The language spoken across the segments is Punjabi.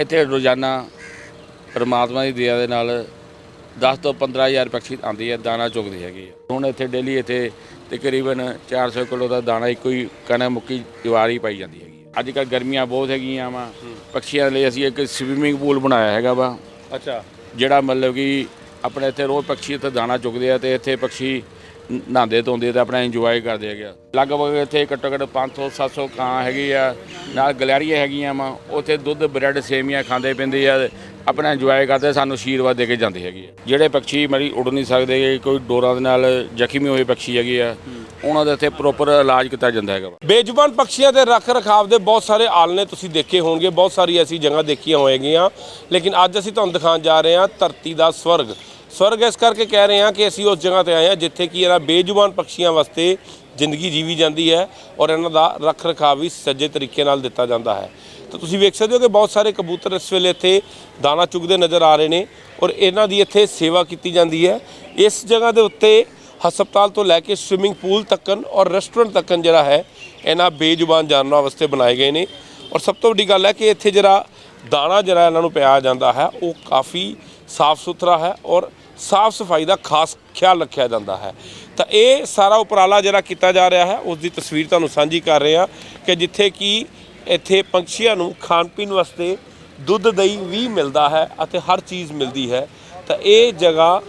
ਇੱਥੇ ਰੋਜ਼ਾਨਾ ਪਰਮਾਤਮਾ ਦੀ ਦਇਆ ਦੇ ਨਾਲ 10 ਤੋਂ 15000 ਪੰਛੀ ਆਉਂਦੀ ਹੈ ਦਾਣਾ ਚੁਗਦੇ ਹੈਗੇ। ਹੁਣ ਇੱਥੇ ਡੇਲੀ ਇੱਥੇ ਤਕਰੀਬਨ 400 ਕਿਲੋ ਦਾ ਦਾਣਾ ਇੱਕੋ ਹੀ ਕਣਕ ਮੁੱਕੀ ਦੀਵਾਰੀ ਪਾਈ ਜਾਂਦੀ ਹੈਗੀ। ਅੱਜ ਕੱਲ੍ਹ ਗਰਮੀਆਂ ਬਹੁਤ ਹੈਗੀਆਂ ਵਾ ਪੰਛੀਆਂ ਲਈ ਅਸੀਂ ਇੱਕ ਸਵਿਮਿੰਗ ਪੂਲ ਬਣਾਇਆ ਹੈਗਾ ਵਾ ਅੱਛਾ ਜਿਹੜਾ ਮਤਲਬ ਕਿ ਆਪਣੇ ਇੱਥੇ ਰੋਜ਼ ਪੰਛੀ ਇੱਥੇ ਦਾਣਾ ਚੁਗਦੇ ਆ ਤੇ ਇੱਥੇ ਪੰਛੀ ਨ- ਨਹਾਉਂਦੇ ਧੋਂਦੇ ਤੇ ਆਪਣਾ ਇੰਜੋਏ ਕਰਦੇ ਹੈਗੇ ਆ। ਲਗਭਗ ਇੱਥੇ ਘੱਟੋ ਘੱਟ 500 700 ਕਾਂ ਹੈਗੀ ਆ। ਨਾਲ ਗਲੈਰੀਆਂ ਹੈਗੀਆਂ ਵਾ, ਉੱਥੇ ਦੁੱਧ, ਬ੍ਰੈਡ, ਸੇਮੀਆਂ ਖਾਂਦੇ ਪਿੰਦੇ ਆ ਆਪਣਾ ਇੰਜੋਏ ਕਰਦੇ, ਸਾਨੂੰ ਆਸ਼ੀਰਵਾਦ ਦੇ ਕੇ ਜਾਂਦੇ ਹੈਗੇ ਆ। ਜਿਹੜੇ ਪੰਛੀ ਮਰੀ ਉੜ ਨਹੀਂ ਸਕਦੇ, ਕੋਈ ਡੋਰਾਂ ਦੇ ਨਾਲ ਜ਼ਖਮੀ ਹੋਏ ਪੰਛੀ ਹੈਗੇ ਆ, ਉਹਨਾਂ ਦਾ ਇੱਥੇ ਪ੍ਰੋਪਰ ਇਲਾਜ ਕੀਤਾ ਜਾਂਦਾ ਹੈਗਾ ਵਾ। ਬੇਜ਼ੁਬਾਨ ਪੰਛੀਆਂ ਦੇ ਰੱਖ ਰਖਾਵ ਦੇ ਬਹੁਤ ਸਾਰੇ ਆਲਣੇ ਤੁਸੀਂ ਦੇਖੇ ਹੋਣਗੇ, ਬਹੁਤ ਸਾਰੀ ਐਸੀ ਜਗ੍ਹਾ ਦੇਖੀਆਂ ਹੋਏਗੀਆਂ। ਲੇਕਿਨ ਅੱਜ ਅਸੀਂ ਤੁਹਾਨੂੰ ਦਿਖਾਉਣ ਜਾ ਰਹੇ ਹਾਂ ਧਰਤੀ ਦਾ ਸਵਰਗ। ਸਵਰਗ ਇਸ ਕਰਕੇ ਕਹਿ ਰਹੇ ਹਾਂ ਕਿ ਅਸੀਂ ਉਸ ਜਗ੍ਹਾ ਤੇ ਆਏ ਹਾਂ ਜਿੱਥੇ ਕਿ ਇਹਨਾਂ ਬੇਜ਼ੁਬਾਨ ਪੰਛੀਆਂ ਵਾਸਤੇ ਜ਼ਿੰਦਗੀ ਜੀਵੀ ਜਾਂਦੀ ਹੈ ਔਰ ਇਹਨਾਂ ਦਾ ਰੱਖ ਰਖਾਵ ਵੀ ਸੱਜੇ ਤਰੀਕੇ ਨਾਲ ਦਿੱਤਾ ਜਾਂਦਾ ਹੈ। ਤਾਂ ਤੁਸੀਂ ਵੇਖ ਸਕਦੇ ਹੋ ਕਿ ਬਹੁਤ ਸਾਰੇ ਕਬੂਤਰ ਇਸ ਵੇਲੇ ਇੱਥੇ ਦਾਣਾ ਚੁਗਦੇ ਨਜ਼ਰ ਆ ਰਹੇ ਨੇ ਔਰ ਇਹਨਾਂ ਦੀ ਇੱਥੇ ਸੇਵਾ ਕੀਤੀ ਜਾਂਦੀ ਹੈ। ਇਸ ਜਗ੍ਹਾ ਦੇ ਉੱਤੇ ਹਸਪਤਾਲ ਤੋਂ ਲੈ ਕੇ ਸਵਿਮਿੰਗ ਪੂਲ ਤੱਕਨ ਔਰ ਰੈਸਟੋਰੈਂਟ ਤੱਕਨ ਜਿਹੜਾ ਹੈ, ਇਹਨਾਂ ਬੇਜ਼ੁਬਾਨ ਜਾਨਵਰਾਂ ਵਾਸਤੇ ਬਣਾਏ ਗਏ ਨੇ ਔਰ ਸਭ ਤੋਂ ਵੱਡੀ ਗੱਲ ਹੈ ਕਿ ਇੱਥੇ ਜਿਹੜਾ ਦਾਣਾ ਜਿਹੜਾ ਇਹਨਾਂ ਨੂੰ ਪਿਆ ਜਾਂਦਾ ਹੈ, ਉਹ ਕਾਫੀ ਸਾਫ਼ ਸੁਥਰਾ ਹੈ ਔਰ ਸਾਫ਼ ਸਫ਼ਾਈ ਦਾ ਖਾਸ ਖਿਆਲ ਰੱਖਿਆ ਜਾਂਦਾ ਹੈ। ਤਾਂ ਇਹ ਸਾਰਾ ਉਪਰਾਲਾ ਜਿਹੜਾ ਕੀਤਾ ਜਾ ਰਿਹਾ ਹੈ, ਉਸ ਦੀ ਤਸਵੀਰ ਤੁਹਾਨੂੰ ਸਾਂਝੀ ਕਰ ਰਹੇ ਹਾਂ ਕਿ ਜਿੱਥੇ ਕਿ ਇੱਥੇ ਪੰਛੀਆਂ ਨੂੰ ਖਾਣ ਪੀਣ ਵਾਸਤੇ ਦੁੱਧ, ਦਹੀਂ ਵੀ ਮਿਲਦਾ ਹੈ ਅਤੇ ਹਰ ਚੀਜ਼ ਮਿਲਦੀ ਹੈ। ਤਾਂ ਇਹ ਜਗ੍ਹਾ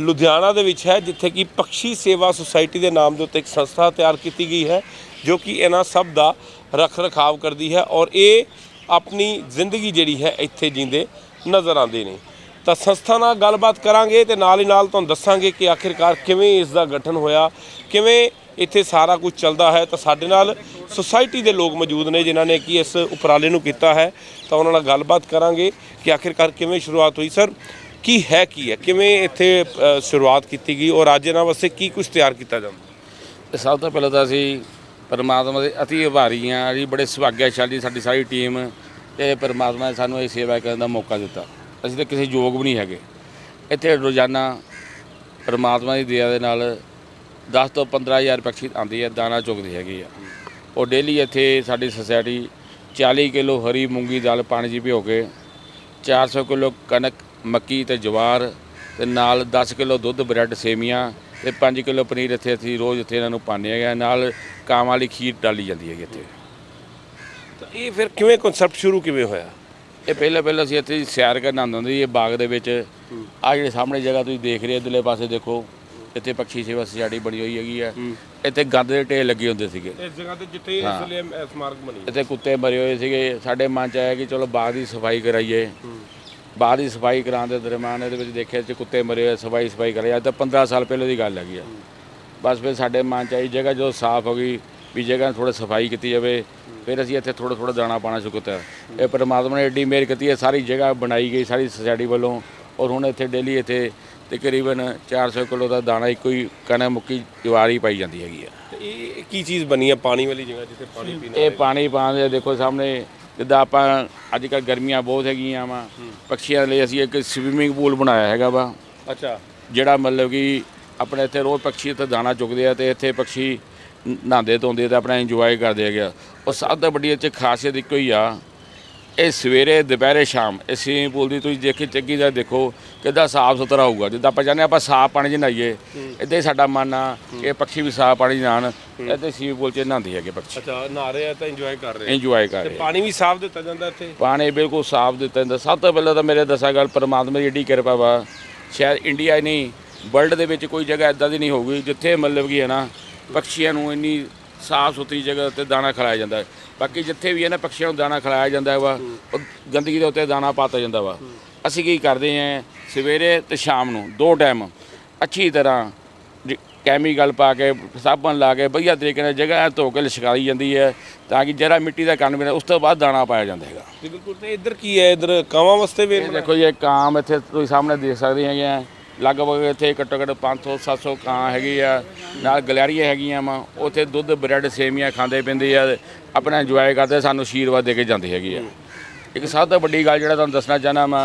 ਲੁਧਿਆਣਾ ਦੇ ਵਿੱਚ ਹੈ, ਜਿੱਥੇ ਕਿ ਪਕਸ਼ੀ ਸੇਵਾ ਸੁਸਾਇਟੀ ਦੇ ਨਾਮ ਦੇ ਉੱਤੇ ਇੱਕ ਸੰਸਥਾ ਤਿਆਰ ਕੀਤੀ ਗਈ ਹੈ, ਜੋ ਕਿ ਇਹਨਾਂ ਸਭ ਦਾ ਰੱਖ ਰਖਾਵ ਕਰਦੀ ਹੈ ਔਰ ਇਹ ਆਪਣੀ ਜ਼ਿੰਦਗੀ ਜਿਹੜੀ ਹੈ ਇੱਥੇ ਜੀਂਦੇ ਨਜ਼ਰ ਆਉਂਦੇ ਨੇ। ਤਾਂ ਸੰਸਥਾ ਨਾਲ ਗੱਲਬਾਤ ਕਰਾਂਗੇ ਤੇ ਨਾਲ ਹੀ ਨਾਲ ਤੁਹਾਨੂੰ ਦੱਸਾਂਗੇ ਕਿ ਆਖਿਰਕਾਰ ਕਿਵੇਂ ਇਸ ਦਾ ਗਠਨ ਹੋਇਆ ਕਿਵੇਂ ਇੱਥੇ ਸਾਰਾ ਕੁਝ ਚੱਲਦਾ ਹੈ। ਤਾਂ ਸਾਡੇ ਨਾਲ ਸੁਸਾਇਟੀ ਦੇ ਲੋਕ ਮੌਜੂਦ ਨੇ ਜਿਨ੍ਹਾਂ ਨੇ ਕਿ ਇਸ ਉਪਰਾਲੇ ਨੂੰ ਕੀਤਾ ਹੈ। ਤਾਂ ਉਹਨਾਂ ਨਾਲ ਗੱਲਬਾਤ ਕਰਾਂਗੇ ਕਿ ਆਖਿਰਕਾਰ ਕਿਵੇਂ ਸ਼ੁਰੂਆਤ ਹੋਈ। ਸਰ ਕੀ ਹੈ ਕੀ ਹੈ? ਕਿਵੇਂ ਇੱਥੇ ਅ, ਸ਼ੁਰੂਆਤ ਕੀਤੀ ਗਈ ਔਰ ਅੱਜ ਇਹਨਾਂ ਵਾਸਤੇ ਕੀ ਕੁਝ ਤਿਆਰ ਕੀਤਾ ਜਾਂਦਾ? ਤੇ ਸਭ ਤੋਂ ਪਹਿਲਾਂ ਤਾਂ ਅਸੀਂ ਪਰਮਾਤਮਾ ਦੇ ਅਤੀ ਆਭਾਰੀ ਹਾਂ। ਜੀ ਬੜੇ ਸੁਭਾਗਿਆਸ਼ਾਲੀ ਸਾਡੀ ਸਾਰੀ ਟੀਮ ਤੇ ਪਰਮਾਤਮਾ ਨੇ ਸਾਨੂੰ ਇਹ ਸੇਵਾ ਕਰਨ ਦਾ ਮੌਕਾ ਦਿੱਤਾ। ਅਸੀਂ ਤਾਂ ਕਿਸੇ ਯੋਗ ਵੀ ਨਹੀਂ ਹੈਗੇ। ਇੱਥੇ ਰੋਜ਼ਾਨਾ ਪਰਮਾਤਮਾ ਦੀ ਦਇਆ ਦੇ ਨਾਲ 10 ਤੋਂ 15000 ਪੰਛੀ ਆਉਂਦੀ ਹੈ, ਦਾਣਾ ਚੁਗਦੇ ਹੈਗੀ ਆ। ਉਹ ਡੇਲੀ ਇੱਥੇ ਸਾਡੀ ਸੁਸਾਇਟੀ 40 ਕਿਲੋ ਹਰੀ ਮੂੰਗੀ ਦਾਲ ਪਾਣੀ 'ਚ ਭਿਓ ਕੇ 400 ਕਿਲੋ ਕਣਕ, ਮੱਕੀ ਤੇ ਜਵਾਰ ਤੇ ਨਾਲ 10 ਕਿਲੋ ਦੁੱਧ, ਬ੍ਰੈਡ, ਸੇਮੀਆਂ ਤੇ 5 ਕਿਲੋ ਪਨੀਰ ਇੱਥੇ ਅਸੀਂ ਰੋਜ਼ ਇੱਥੇ ਇਹਨਾਂ ਨੂੰ ਪਾਉਂਦੇ ਹੈਗੇ ਨਾਲ ਕਾਂ ਵਾਲੀ ਖੀਰ ਡਾਲੀ ਜਾਂਦੀ ਹੈਗੀ ਇੱਥੇ। ਤਾਂ ਇਹ ਫਿਰ ਕਿਵੇਂ ਕਨਸੈਪਟ ਸ਼ੁਰੂ ਕਿਵੇਂ ਹੋਇਆ? ਇਹ ਪਹਿਲਾਂ ਪਹਿਲਾਂ ਅਸੀਂ ਇੱਥੇ ਸੈਰ ਕਰਨ ਆਉਂਦੇ ਹੁੰਦੇ ਸੀ ਇਹ ਬਾਗ ਦੇ ਵਿੱਚ। ਆ ਜਿਹੜੇ ਸਾਹਮਣੇ ਜਗ੍ਹਾ ਤੁਸੀਂ ਦੇਖ ਰਹੇ ਹੋ ਇਧਰਲੇ ਪਾਸੇ ਦੇਖੋ ਇੱਥੇ ਪੰਛੀ ਸੇਵਾ ਸੁਸਾਇਟੀ ਬਣੀ ਹੋਈ ਹੈਗੀ ਆ। ਇੱਥੇ ਗੰਦ ਦੇ ਢੇਰ ਲੱਗੇ ਹੁੰਦੇ ਸੀਗੇ। ਇਸ ਜਗ੍ਹਾ ਤੇ ਜਿੱਥੇ ਇਸ ਹਾਂ। ਲਈ ਸਮਾਰਕ ਬਣੀ ਇੱਥੇ ਕੁੱਤੇ ਮਰੇ ਹੋਏ ਸੀਗੇ। ਸਾਡੇ ਮਨ ਚ ਆਇਆ ਕਿ ਚਲੋ ਬਾਗ ਦੀ ਸਫ਼ਾਈ ਕਰਾਈਏ। ਬਾਗ ਦੀ ਸਫ਼ਾਈ ਕਰਾਉਣ ਦੇ ਦਰਮਿਆਨ ਇਹਦੇ ਵਿੱਚ ਦੇਖਿਆ ਚ ਕੁੱਤੇ ਮਰੇ ਹੋਏ ਸਫ਼ਾਈ ਸਫ਼ਾਈ ਕਰਾਈ। ਅੱਜ ਤਾਂ 15 ਸਾਲ ਪਹਿਲਾਂ ਦੀ ਗੱਲ ਹੈਗੀ ਆ। ਬਸ ਫਿਰ ਸਾਡੇ ਮਨ ਚ ਆਈ ਜਗ੍ਹਾ ਜਦੋਂ ਸਾਫ਼ ਹੋ ਗਈ ਵੀ ਜਗ੍ਹਾ ਥੋੜਾ ਸਫ਼ਾਈ ਕੀਤੀ ਜਾਵੇ ਫਿਰ ਅਸੀਂ ਇੱਥੇ ਥੋੜਾ ਥੋੜਾ ਦਾਣਾ ਪਾਣਾ ਸ਼ੁਰੂ ਕੀਤਾ। ਇਹ ਪਰਮਾਤਮਾ ਨੇ ਏਡੀ ਮਿਹਰ ਕੀਤੀ ਹੈ ਸਾਰੀ ਜਗ੍ਹਾ ਬਣਾਈ ਗਈ ਸਾਰੀ ਸੁਸਾਇਟੀ ਵੱਲੋਂ ਔਰ ਹੁਣ ਇੱਥੇ ਡੇਲੀ ਇੱਥੇ ਤਕਰੀਬਨ 400 ਕਿਲੋ ਦਾ ਦਾਣਾ ਇੱਕੋ ਹੀ ਕਣਕ ਮੁੱਕੀ ਦੀਵਾਰੀ ਪਾਈ ਜਾਂਦੀ ਹੈਗੀ ਆ। ਇਹ ਕੀ ਚੀਜ਼ ਬਣੀ ਹੈ ਪਾਣੀ ਵਾਲੀ ਜਗ੍ਹਾ ਜਿੱਥੇ ਪਾਣੀ ਪੀਣਾ ਇਹ ਪਾਣੀ ਪਾਉਂਦੇ ਦੇਖੋ ਸਾਹਮਣੇ ਜਿੱਦਾਂ ਆਪਾਂ ਅੱਜ ਕੱਲ੍ਹ ਗਰਮੀਆਂ ਬਹੁਤ ਹੈਗੀਆਂ ਵਾ ਪੰਛੀਆਂ ਲਈ ਅਸੀਂ ਇੱਕ ਸਵਿਮਿੰਗ ਪੂਲ ਬਣਾਇਆ ਹੈਗਾ ਵਾ। ਅੱਛਾ। ਜਿਹੜਾ ਮਤਲਬ ਕਿ ਆਪਣੇ ਇੱਥੇ ਰੋਜ਼ ਪੰਛੀ ਇੱਥੇ ਦਾਣਾ ਚੁਗਦੇ ਆ ਤੇ ਇੱਥੇ ਪੰਛੀ ਨ- ਨਹਾਉਂਦੇ ਧੋਂਦੇ ਤੇ ਆਪਣਾ ਇੰਜੋਏ ਕਰਦੇ ਹੈਗੇ ਆ। ਉਹ ਸਭ ਤੋਂ ਵੱਡੀ ਇਹ 'ਚ ਖਾਸੀਅਤ ਇੱਕੋ ਹੀ ਆ। ਇਹ ਸਵੇਰੇ ਦੁਪਹਿਰੇ ਸ਼ਾਮ ਇਹ ਸਵਿਮਿੰਗ ਪੂਲ ਦੀ ਤੁਸੀਂ ਦੇਖੀ ਚੰਗੀ ਦਾ ਦੇਖੋ ਕਿੱਦਾਂ ਸਾਫ਼ ਸੁਥਰਾ ਹੋਊਗਾ। ਜਿੱਦਾਂ ਆਪਾਂ ਚਾਹੁੰਦੇ ਹਾਂ ਆਪਾਂ ਸਾਫ਼ ਪਾਣੀ 'ਚ ਨਹਾਈਏ ਇੱਦਾਂ ਹੀ ਸਾਡਾ ਮਨ ਆ ਕਿ ਇਹ ਪੰਛੀ ਵੀ ਸਾਫ਼ ਪਾਣੀ 'ਚ ਨਹਾਉਣ ਇੱਥੇ ਸਵਿਮਿੰਗ ਪੂਲ 'ਚ ਨਹਾਉਂਦੇ ਹੈਗੇ ਪੰਛੀ ਅੱਛਾ ਨਹਾ ਰਹੇ ਆ ਤਾਂ ਇੰਜੋਏ ਕਰ ਰਹੇ ਆ। ਇੰਜੋਏ ਕਰ ਤੇ ਰਹੇ। ਪਾਣੀ ਵੀ ਸਾਫ਼ ਦਿੱਤਾ ਜਾਂਦਾ ਇੱਥੇ? ਪਾਣੀ ਬਿਲਕੁਲ ਸਾਫ਼ ਦਿੱਤਾ ਜਾਂਦਾ। ਸਭ ਤੋਂ ਪਹਿਲਾਂ ਤਾਂ ਮੇਰੇ ਦੱਸਾਂ ਗੱਲ ਪਰਮਾਤਮਾ ਦੀ ਏਡੀ ਕਿਰਪਾ ਵਾ। ਸ਼ਾਇਦ ਇੰਡੀਆ ਹੀ ਨਹੀਂ ਵਰਲਡ ਦੇ ਵਿੱਚ ਕੋਈ ਜਗ੍ਹਾ ਇਦਾਂ ਦੀ ਨਹੀਂ ਹੋਊਗੀ ਜਿੱਥੇ ਮਤਲਬ ਕੀ ਹੈ ਨਾ ਪੰਛੀਆਂ ਨੂੰ ਇੰਨੀ ਸਾਫ਼ ਸੁਥਰੀ ਜਗ੍ਹਾ ਤੇ ਦਾਣਾ ਖਿਲਾਇਆ ਜਾਂਦਾ ਹੈ। ਬਾਕੀ ਜਿੱਥੇ ਵੀ ਹੈ ਨਾ ਪੰਛੀਆਂ ਨੂੰ ਦਾਣਾ ਖਿਲਾਇਆ ਜਾਂਦਾ ਵਾ ਉਹ ਗੰਦਗੀ ਦੇ ਉੱਤੇ ਦਾਣਾ ਪਾਤਾ ਜਾਂਦਾ ਵਾ। ਅਸੀਂ ਕੀ ਕਰਦੇ ਹਾਂ ਸਵੇਰੇ ਤੇ ਸ਼ਾਮ ਨੂੰ ਦੋ ਟਾਈਮ ਅੱਛੀ ਤਰ੍ਹਾਂ ਕੈਮੀਕਲ ਪਾ ਕੇ ਸਾਬਣ ਲਾ ਕੇ ਵਧੀਆ ਤਰੀਕੇ ਨਾਲ ਜਗ੍ਹਾ ਧੋ ਕੇ ਲਿਸ਼ਕਾਈ ਜਾਂਦੀ ਹੈ ਤਾਂ ਕਿ ਜਰਾ ਮਿੱਟੀ ਦਾ ਕੰਨ ਬਿਨਾ ਉਸ ਤੋਂ ਬਾਅਦ ਦਾਣਾ ਪਾਇਆ ਜਾਂਦਾ ਹੈਗਾ। ਬਿਲਕੁਲ। ਤੇ ਇੱਧਰ ਕੀ ਹੈ? ਇੱਧਰ ਕਾਵਾਂ ਵਾਸਤੇ ਵੀ ਦੇਖੋ ਜੀ ਇਹ ਕਾਮ ਇੱਥੇ ਤੁਸੀਂ ਸਾਹਮਣੇ ਦੇਖ ਸਕਦੇ ਹੈਗੇ ਆ। ਲਗਭਗ ਇੱਥੇ ਘੱਟੋ ਘੱਟ 500 700 ਕਾਂ ਹੈਗੀ ਆ ਨਾਲ ਗਲੈਰੀਆਂ ਹੈਗੀਆਂ ਵਾ ਉੱਥੇ ਦੁੱਧ ਬ੍ਰੈਡ ਸੇਮੀਆਂ ਖਾਂਦੇ ਪਿੰਦੇ ਆ ਆਪਣਾ ਇੰਜੋਏ ਕਰਦੇ ਸਾਨੂੰ ਆਸ਼ੀਰਵਾਦ ਦੇ ਕੇ ਜਾਂਦੇ ਹੈਗੇ ਆ। ਇੱਕ ਸਭ ਤੋਂ ਵੱਡੀ ਗੱਲ ਜਿਹੜਾ ਤੁਹਾਨੂੰ ਦੱਸਣਾ ਚਾਹਨਾ ਮੈਂ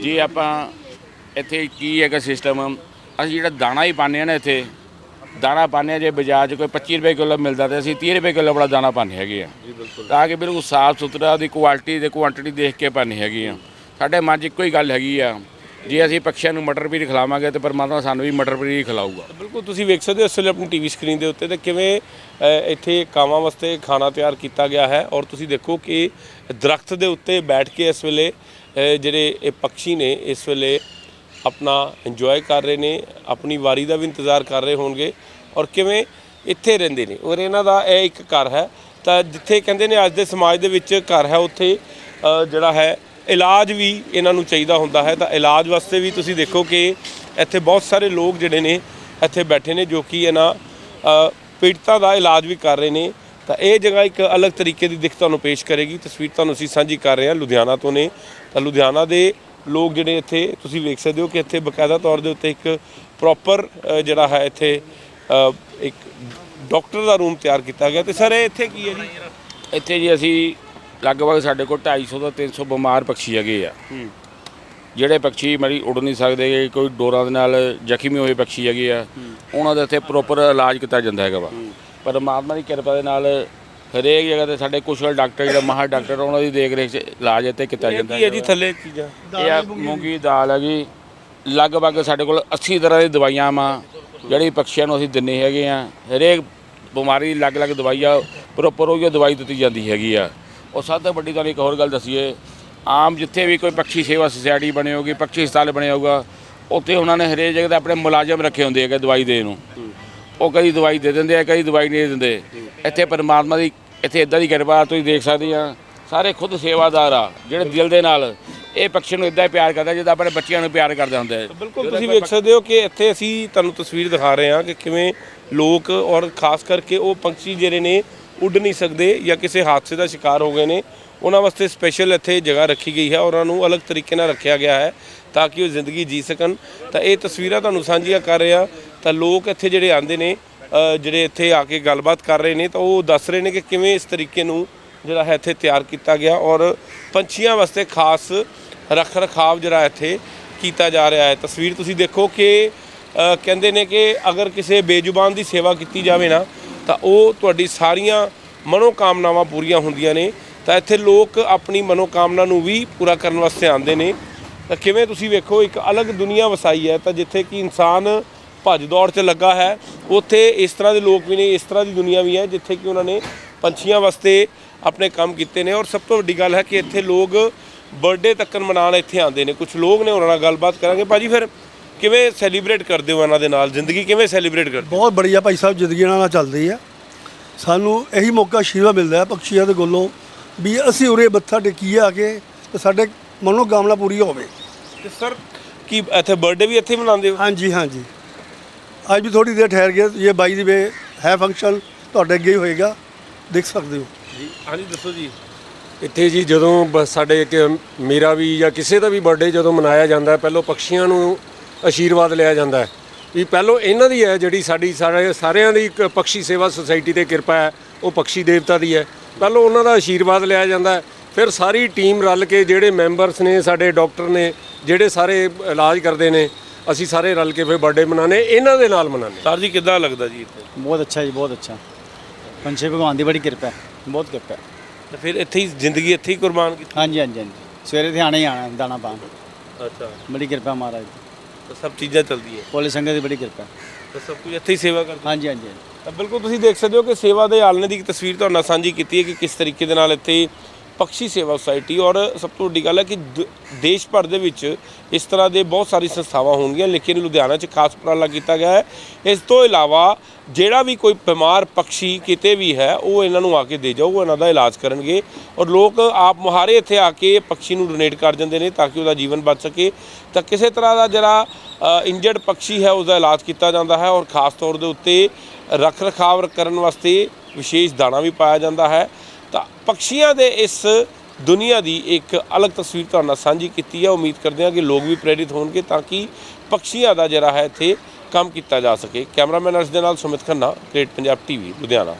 ਜੇ ਆਪਾਂ ਇੱਥੇ ਕੀ ਹੈਗਾ ਸਿਸਟਮ ਅਸੀਂ ਜਿਹੜਾ ਦਾਣਾ ਹੀ ਪਾਉਂਦੇ ਆ ਨਾ ਇੱਥੇ ਦਾਣਾ ਹਾਂ ਜੇ ਬਾਜ਼ਾਰ 'ਚ ਕੋਈ 25 ਰੁਪਏ ਕਿਲੋ ਮਿਲਦਾ ਤੇ ਅਸੀਂ 30 ਰੁਪਏ ਕਿਲੋ ਵਾਲਾ ਦਾਣਾ ਪਾਉਂਦੇ ਹੈਗੇ ਆ। ਤਾਂ ਕਿ ਬਿਲਕੁਲ ਸਾਫ਼ ਸੁਥਰਾ ਦੀ ਕੁਆਲਿਟੀ ਤੇ ਕੁਆਂਟੀਟੀ ਦੇਖ ਕੇ ਪਾਉਂਦੇ ਹੈਗੇ ਆ। ਸਾਡੇ ਮਨ 'ਚ ਇੱਕੋ ਹੀ ਗੱਲ ਹੈਗੀ ਆ ਜੇ ਅਸੀਂ ਪੱਖੀਆਂ ਨੂੰ ਮਟਰ ਪਨੀਰ ਖਿਲਾਵਾਂਗੇ ਤੇ ਪਰਮਾਤਮਾ ਸਾਨੂੰ ਵੀ ਮਟਰ ਪਨੀਰ ਹੀ ਖਿਲਾਊਗਾ। ਬਿਲਕੁਲ, ਤੁਸੀਂ ਵੇਖ ਸਕਦੇ ਹੋ ਇਸ ਵੇਲੇ ਆਪਣੀ ਟੀਵੀ ਸਕਰੀਨ ਦੇ ਉੱਤੇ ਤੇ ਕਿਵੇਂ ਇੱਥੇ ਕਾਵਾਂ ਵਾਸਤੇ ਖਾਣਾ ਤਿਆਰ ਕੀਤਾ ਗਿਆ ਹੈ ਔਰ ਤੁਸੀਂ ਦੇਖੋ ਕਿ ਦਰਖਤ ਦੇ ਉੱਤੇ ਬੈਠ ਕੇ ਇਸ ਵੇਲੇ ਜਿਹੜੇ ਇਹ ਪੰਛੀ ਨੇ ਇਸ ਵੇਲੇ ਆਪਣਾ ਇੰਜੋਏ ਕਰ ਰਹੇ ਨੇ, ਆਪਣੀ ਵਾਰੀ ਦਾ ਵੀ ਇੰਤਜ਼ਾਰ ਕਰ ਰਹੇ ਹੋਣਗੇ ਔਰ ਕਿਵੇਂ ਇੱਥੇ ਰਹਿੰਦੇ ਨੇ। ਔਰ ਇਹਨਾਂ ਦਾ ਇਹ ਇੱਕ ਘਰ ਹੈ ਤਾਂ ਜਿੱਥੇ ਕਹਿੰਦੇ ਨੇ ਅੱਜ ਦੇ ਸਮਾਜ ਦੇ ਵਿੱਚ ਘਰ ਹੈ, ਉੱਥੇ ਜਿਹੜਾ ਹੈ ਇਲਾਜ ਵੀ ਇਹਨਾਂ ਨੂੰ ਚਾਹੀਦਾ ਹੁੰਦਾ ਹੈ, ਤਾਂ ਇਲਾਜ ਵਾਸਤੇ ਵੀ ਤੁਸੀਂ ਦੇਖੋ ਕਿ ਇੱਥੇ ਬਹੁਤ ਸਾਰੇ ਲੋਕ ਜਿਹੜੇ ਨੇ ਇੱਥੇ ਬੈਠੇ ਨੇ ਜੋ ਕਿ ਇਹਨਾਂ ਪੀੜਤਾਂ ਦਾ ਇਲਾਜ ਵੀ ਕਰ ਰਹੇ ਨੇ। ਤਾਂ ਇਹ ਜਗ੍ਹਾ ਇੱਕ ਅਲੱਗ ਤਰੀਕੇ ਦੀ ਦਿੱਖ ਤੁਹਾਨੂੰ ਪੇਸ਼ ਕਰੇਗੀ। ਤਸਵੀਰ ਤੁਹਾਨੂੰ ਅਸੀਂ ਸਾਂਝੀ ਕਰ ਰਹੇ ਹਾਂ ਲੁਧਿਆਣਾ ਤੋਂ ਨੇ। ਤਾਂ ਲੁਧਿਆਣਾ ਦੇ ਲੋਕ ਜਿਹੜੇ ਇੱਥੇ, ਤੁਸੀਂ ਵੇਖ ਸਕਦੇ ਹੋ ਕਿ ਇੱਥੇ ਬਕਾਇਦਾ ਤੌਰ ਦੇ ਉੱਤੇ ਇੱਕ ਪ੍ਰੋਪਰ ਜਿਹੜਾ ਹੈ ਇੱਥੇ ਇੱਕ ਡਾਕਟਰ ਦਾ ਰੂਮ ਤਿਆਰ ਕੀਤਾ ਗਿਆ। ਤੇ ਸਰ, ਇਹ ਇੱਥੇ ਕੀ ਹੈ ਜੀ? ਇੱਥੇ ਜੀ ਅਸੀਂ ਲਗਭਗ ਸਾਡੇ ਕੋਲ 250 ਤੋਂ 300 ਬਿਮਾਰ ਪੰਛੀ ਹੈਗੇ ਆ। ਜਿਹੜੇ ਪੰਛੀ ਮਰੀ ਉੜ ਨਹੀਂ ਸਕਦੇ ਕੋਈ ਡੋਰਾਂ ਦੇ ਨਾਲ ਜ਼ਖਮੀ ਹੋਏ ਪੰਛੀ ਹੈਗੇ ਆ। ਉਹਨਾਂ ਦਾ ਇੱਥੇ ਪ੍ਰੋਪਰ ਇਲਾਜ ਕੀਤਾ ਜਾਂਦਾ ਹੈਗਾ ਵਾ। ਪਰਮਾਤਮਾ ਦੀ ਕਿਰਪਾ ਦੇ ਨਾਲ ਹਰੇਕ ਜਗ੍ਹਾ ਤੇ ਸਾਡੇ ਕੁਸ਼ਲ ਡਾਕਟਰ ਜਿਹੜਾ ਮਾਹਰ ਡਾਕਟਰ ਉਹਨਾਂ ਦੀ ਦੇਖ ਰੇਖ 'ਚ ਇਲਾਜ ਇੱਥੇ ਕੀਤਾ ਜਾਂਦਾ ਹੈ ਜੀ ਥੱਲੇ ਚੀਜ਼ਾਂ? ਇਹ ਆ ਮੂੰਗੀ ਦਾਲ ਹੈਗੀ। ਲਗਭਗ ਸਾਡੇ ਕੋਲ 80 ਤਰ੍ਹਾਂ ਦੀ ਦਵਾਈਆਂ ਵਾ ਜਿਹੜੀ ਪੰਛੀਆਂ ਨੂੰ ਅਸੀਂ ਦਿੰਨੇ ਹੈਗੇ ਆ। ਹਰੇਕ ਬਿਮਾਰੀ ਦੀ ਅਲੱਗ-ਅਲੱਗ ਦਵਾਈਆਂ ਪ੍ਰੋਪਰ ਉਹ ਦਵਾਈ ਦਿੱਤੀ ਜਾਂਦੀ ਹੈਗੀ ਆ। ਉਹ ਸਭ ਤੋਂ ਵੱਡੀ ਤੁਹਾਨੂੰ ਇੱਕ ਹੋਰ ਗੱਲ ਦੱਸੀਏ, ਆਮ ਜਿੱਥੇ ਵੀ ਕੋਈ ਪੰਛੀ ਸੇਵਾ ਸੁਸਾਇਟੀ ਬਣੀ ਹੋਗੀ ਪੰਛੀ ਹਸਪਤਾਲ ਬਣਿਆ ਹੋਊਗਾ, ਉੱਥੇ ਉਹਨਾਂ ਨੇ ਹਰੇਕ ਜਗ੍ਹਾ ਤੇ ਆਪਣੇ ਮੁਲਾਜ਼ਮ ਰੱਖੇ ਹੁੰਦੇ ਹੈਗੇ ਦਵਾਈ ਦੇਣ ਨੂੰ। ਉਹ ਕਦੀ ਦਵਾਈ ਦੇ ਦਿੰਦੇ ਆ, ਕਦੀ ਦਵਾਈ ਨਹੀਂ ਦਿੰਦੇ। ਇੱਥੇ ਪਰਮਾਤਮਾ ਦੀ, ਇੱਥੇ ਇਦਾਂ ਦੀ ਕਿਰਪਾ ਤੁਸੀਂ ਦੇਖ ਸਕਦੇ ਆ। ਸਾਰੇ ਖੁਦ ਸੇਵਾਦਾਰ ਆ, ਜਿਹੜੇ ਦਿਲ ਦੇ ਨਾਲ ਇਹ ਪੰਛੀ ਨੂੰ ਇਦਾਂ ਹੀ ਪਿਆਰ ਕਰਦਾ ਜਿੱਦਾਂ ਆਪਣੇ ਬੱਚਿਆਂ ਨੂੰ ਪਿਆਰ ਕਰਦਾ ਹੁੰਦਾ ਆ। ਬਿਲਕੁਲ ਤੁਸੀਂ ਵੇਖ ਸਕਦੇ ਹੋ ਕਿ ਇੱਥੇ ਅਸੀਂ ਤੁਹਾਨੂੰ ਤਸਵੀਰ ਦਿਖਾ ਰਹੇ ਹਾਂ ਕਿ ਕਿਵੇਂ ਲੋਕ ਔਰ ਖਾਸ ਕਰਕੇ ਉਹ ਪੰਛੀ ਜਿਹੜੇ ਨੇ ਉੱਡ ਨਹੀਂ ਸਕਦੇ ਜਾਂ ਕਿਸੇ ਹਾਦਸੇ ਦਾ ਸ਼ਿਕਾਰ ਹੋ ਗਏ ਨੇ, ਉਹਨਾਂ ਵਾਸਤੇ ਸਪੈਸ਼ਲ ਇੱਥੇ ਜਗ੍ਹਾ ਰੱਖੀ ਗਈ ਹੈ, ਉਹਨਾਂ ਨੂੰ ਅਲੱਗ ਤਰੀਕੇ ਨਾਲ ਰੱਖਿਆ ਗਿਆ ਹੈ ਤਾਂ ਕਿ ਉਹ ਜ਼ਿੰਦਗੀ ਜੀ ਸਕਣ। ਤਾਂ ਇਹ ਤਸਵੀਰਾਂ ਤੁਹਾਨੂੰ ਸਾਂਝੀਆਂ ਕਰ ਰਿਹਾ, ਤਾਂ ਲੋਕ ਇੱਥੇ ਜਿਹੜੇ ਆਂਦੇ ਨੇ ਜਿਹੜੇ ਇੱਥੇ ਆ ਕੇ ਗੱਲਬਾਤ ਕਰ ਰਹੇ ਨੇ, ਤਾਂ ਉਹ ਦੱਸ ਰਹੇ ਨੇ ਕਿ ਕਿਵੇਂ ਇਸ ਤਰੀਕੇ ਨੂੰ ਜਿਹੜਾ ਹੈ ਇੱਥੇ ਤਿਆਰ ਕੀਤਾ ਗਿਆ ਔਰ ਪੰਛੀਆਂ ਵਾਸਤੇ ਖਾਸ ਰੱਖ ਰਖਾਵ ਜਿਹੜਾ ਇੱਥੇ ਕੀਤਾ ਜਾ ਰਿਹਾ ਹੈ। ਤਸਵੀਰ ਤੁਸੀਂ ਦੇਖੋ ਕਿ ਕਹਿੰਦੇ ਨੇ ਕਿ ਅਗਰ ਕਿਸੇ ਬੇਜ਼ੁਬਾਨ ਦੀ ਸੇਵਾ ਕੀਤੀ ਜਾਵੇ ਨਾ ਤਾਂ ਉਹ ਤੁਹਾਡੀ ਸਾਰੀਆਂ ਮਨੋਕਾਮਨਾਵਾਂ ਪੂਰੀਆਂ ਹੁੰਦੀਆਂ ਨੇ। ਤਾਂ ਇੱਥੇ ਲੋਕ ਆਪਣੀ ਮਨੋਕਾਮਨਾ ਨੂੰ ਵੀ ਪੂਰਾ ਕਰਨ ਵਾਸਤੇ ਆਉਂਦੇ ਨੇ। ਤਾਂ ਕਿਵੇਂ ਤੁਸੀਂ ਵੇਖੋ, ਇੱਕ ਅਲੱਗ ਦੁਨੀਆ ਵਸਾਈ ਹੈ, ਤਾਂ ਜਿੱਥੇ ਕਿ ਇਨਸਾਨ ਭੱਜ ਦੌੜ 'ਚ ਲੱਗਾ ਹੈ, ਉੱਥੇ ਇਸ ਤਰ੍ਹਾਂ ਦੇ ਲੋਕ ਵੀ ਨੇ, ਇਸ ਤਰ੍ਹਾਂ ਦੀ ਦੁਨੀਆ ਵੀ ਹੈ, ਜਿੱਥੇ ਕਿ ਉਹਨਾਂ ਨੇ ਪੰਛੀਆਂ ਵਾਸਤੇ ਆਪਣੇ ਕੰਮ ਕੀਤੇ ਨੇ। ਔਰ ਸਭ ਤੋਂ ਵੱਡੀ ਗੱਲ ਹੈ ਕਿ ਇੱਥੇ ਲੋਕ ਬਰਥਡੇ ਤੱਕਨ ਮਨਾਉਣ ਇੱਥੇ ਆਉਂਦੇ ਨੇ। ਕੁਝ ਲੋਕ ਨੇ, ਉਹਨਾਂ ਨਾਲ ਗੱਲਬਾਤ ਕਰਾਂਗੇ। ਭਾਜੀ ਫਿਰ ਕਿਵੇਂ ਸੈਲੀਬ੍ਰੇਟ ਕਰਦੇ ਹੋ ਇਹਨਾਂ ਦੇ ਨਾਲ? ਜ਼ਿੰਦਗੀ ਕਿਵੇਂ ਸੈਲੀਬ੍ਰੇਟ ਕਰਦੇ ਬਹੁਤ ਬੜੀਆ ਭਾਈ ਸਾਹਿਬ ਜ਼ਿੰਦਗੀ ਇਹਨਾਂ ਨਾਲ ਚੱਲਦੀ ਹੈ ਸਾਨੂੰ ਇਹੀ ਮੌਕਾ ਸ਼ੀਵਾ ਮਿਲਦਾ ਹੈ ਪਕਸ਼ੀਆਂ ਦੇ ਕੋਲੋਂ ਵੀ ਅਸੀਂ ਉਰੇ ਬੱਥਾ ਟੇਕੀਏ ਆ ਕੇ ਤੇ ਸਾਡੇ ਮਨੋਕਾਮਨਾ ਪੂਰੀ ਹੋਵੇ। ਤੇ ਸਰ ਕੀ ਇੱਥੇ ਬਰਥਡੇ ਵੀ ਇੱਥੇ ਹੀ ਮਨਾਉਂਦੇ ਹੋ? ਹਾਂਜੀ ਹਾਂਜੀ। ਅੱਜ ਵੀ ਥੋੜੀ ਦੇਰ ਠਹਿਰ ਗਏ ਇਹ ਬਾਈ ਦੀ ਵੇ ਹੈ ਫੰਕਸ਼ਨ ਤੁਹਾਡੇ ਅੱਗੇ ਹੀ ਹੋਏਗਾ। ਦੇਖ ਸਕਦੇ ਹੋ। ਹਾਂਜੀ ਦੱਸੋ ਜੀ। ਇੱਥੇ ਜੀ ਜਦੋਂ ਬ- ਸਾਡੇ ਇੱਕ ਮੇਰਾ ਵੀ ਜਾਂ ਕਿਸੇ ਦਾ ਵੀ ਬਰਥਡੇ ਜਦੋਂ ਮਨਾਇਆ ਜਾਂਦਾ ਹੈ ਪਹਿਲਾਂ ਪੰਛੀਆਂ ਨੂੰ ਆਸ਼ੀਰਵਾਦ ਲਿਆ ਜਾਂਦਾ ਹੈ। ਵੀ ਪਹਿਲਾਂ ਇਹਨਾਂ ਦੀ ਹੈ ਜਿਹੜੀ ਸਾਡੀ ਸਾਰੇ ਸਾਰਿਆਂ ਦੀ ਇੱਕ ਪੰਛੀ ਸੇਵਾ ਸੁਸਾਇਟੀ ਤੇ ਕਿਰਪਾ ਹੈ ਉਹ ਪੰਛੀ ਦੇਵਤਾ ਦੀ ਹੈ। ਪਹਿਲਾਂ ਉਹਨਾਂ ਦਾ ਆਸ਼ੀਰਵਾਦ ਲਿਆ ਜਾਂਦਾ ਹੈ ਫਿਰ ਸਾਰੀ ਟੀਮ ਰਲ ਕੇ ਜਿਹੜੇ ਮੈਂਬਰਸ ਨੇ ਸਾਡੇ ਡਾਕਟਰ ਨੇ ਜਿਹੜੇ ਸਾਰੇ ਇਲਾਜ ਕਰਦੇ ਨੇ ਅਸੀਂ ਸਾਰੇ ਰਲ ਕੇ ਫਿਰ ਬਰਥਡੇ ਮਨਾਉਂਦੇ ਇਹਨਾਂ ਦੇ ਨਾਲ ਮਨਾਉਂਦੇ ਸਰ ਜੀ ਕਿੱਦਾਂ ਲੱਗਦਾ ਜੀ ਇੱਥੇ? ਬਹੁਤ ਅੱਛਾ ਜੀ ਬਹੁਤ ਅੱਛਾ। ਪੰਛੀ ਭਗਵਾਨ ਦੀ ਬੜੀ ਕਿਰਪਾ ਹੈ ਬਹੁਤ ਕਿਰਪਾ ਹੈ। ਤੇ ਫਿਰ ਇੱਥੇ ਹੀ ਜ਼ਿੰਦਗੀ ਇੱਥੇ ਹੀ ਕੁਰਬਾਨ ਕੀਤੀ? ਹਾਂਜੀ ਹਾਂਜੀ ਹਾਂਜੀ। ਸਵੇਰੇ ਤੇ ਆਣਾ ਹੀ ਆਣਾ ਦਾਣਾ ਪਾਣ ਅੱਛਾ। ਬੜੀ ਕਿਰਪਾ ਮਹਾਰਾਜ ਦੀ। ਤਾਂ ਸਭ ਚੀਜ਼ਾਂ ਚੱਲਦੀਆਂ ਪੁਲਿਸ ਸੰਗਤ ਦੀ ਬੜੀ ਕਿਰਪਾ। ਹੈ। ਤਾਂ ਸਭ ਕੁਝ ਇੱਥੇ ਹੀ ਸੇਵਾ ਕਰਦੇ। ਹਾਂਜੀ ਹਾਂਜੀ ਹਾਂਜੀ। ਤਾਂ ਬਿਲਕੁਲ ਤੁਸੀਂ ਦੇਖ ਸਕਦੇ ਹੋ ਕਿ ਸੇਵਾ ਦੇ ਆਲਣੇ ਦੀ ਇੱਕ ਤਸਵੀਰ ਤੁਹਾਡੇ ਨਾਲ ਸਾਂਝੀ ਕੀਤੀ ਹੈ ਕਿ ਕਿਸ ਤਰੀਕੇ ਦੇ ਨਾਲ ਇੱਥੇ ਪਕਸ਼ੀ ਸੇਵਾ ਸੁਸਾਇਟੀ ਔਰ ਸਭ ਤੋਂ ਵੱਡੀ ਗੱਲ ਹੈ ਕਿ ਦ- ਦੇਸ਼ ਭਰ ਦੇ ਵਿੱਚ ਇਸ ਤਰ੍ਹਾਂ ਦੇ ਬਹੁਤ ਸਾਰੀ ਸੰਸਥਾਵਾਂ ਹੋਣਗੀਆਂ, ਲੇਕਿਨ ਲੁਧਿਆਣਾ 'ਚ ਖਾਸ ਉਪਰਾਲਾ ਕੀਤਾ ਗਿਆ ਹੈ। ਇਸ ਤੋਂ ਇਲਾਵਾ ਜਿਹੜਾ ਵੀ ਕੋਈ ਬਿਮਾਰ ਪਕਸ਼ੀ ਕਿਤੇ ਵੀ ਹੈ, ਉਹ ਇਹਨਾਂ ਨੂੰ ਆ ਕੇ ਦੇ ਜਾਓ ਉਹ ਇਹਨਾਂ ਦਾ ਇਲਾਜ ਕਰਨਗੇ ਔਰ ਲੋਕ ਆਪ ਮੁਹਾਰੇ ਇੱਥੇ ਆ ਕੇ ਪਕਸ਼ੀ ਨੂੰ ਡੋਨੇਟ ਕਰ ਜਾਂਦੇ ਨੇ ਤਾਂ ਕਿ ਉਹਦਾ ਜੀਵਨ ਬਚ ਸਕੇ। ਤਾਂ ਕਿਸੇ ਤਰ੍ਹਾਂ ਦਾ ਜਿਹੜਾ ਇੰਜਰਡ ਪਕਸ਼ੀ ਹੈ, ਉਸਦਾ ਇਲਾਜ ਕੀਤਾ ਜਾਂਦਾ ਹੈ ਔਰ ਖਾਸ ਤੌਰ ਦੇ ਉੱਤੇ ਰੱਖ ਰਖਾਵ ਕਰਨ ਵਾਸਤੇ ਵਿਸ਼ੇਸ਼ ਦਾਣਾ ਵੀ ਪਾਇਆ ਜਾਂਦਾ ਹੈ। ਪੰਛੀਆਂ ਦੇ ਇਸ ਦੁਨੀਆ ਦੀ ਇੱਕ ਅਲੱਗ ਤਸਵੀਰ ਤੁਹਾਡੇ ਨਾਲ ਸਾਂਝੀ ਕੀਤੀ ਹੈ। ਉਮੀਦ ਕਰਦੇ ਹਾਂ ਕਿ ਲੋਕ ਵੀ ਪ੍ਰੇਰਿਤ ਹੋਣਗੇ ਤਾਂ ਕਿ ਪੰਛੀਆਂ ਦਾ ਜਿਹੜਾ ਹੈ ਇੱਥੇ ਕੰਮ ਕੀਤਾ ਜਾ ਸਕੇ। ਕੈਮਰਾਮੈਨ ਅਰਸ਼ ਦੇ ਨਾਲ ਸੁਮਿਤ ਖੰਨਾ ਗ੍ਰੇਟ ਪੰਜਾਬ ਟੀਵੀ ਲੁਧਿਆਣਾ।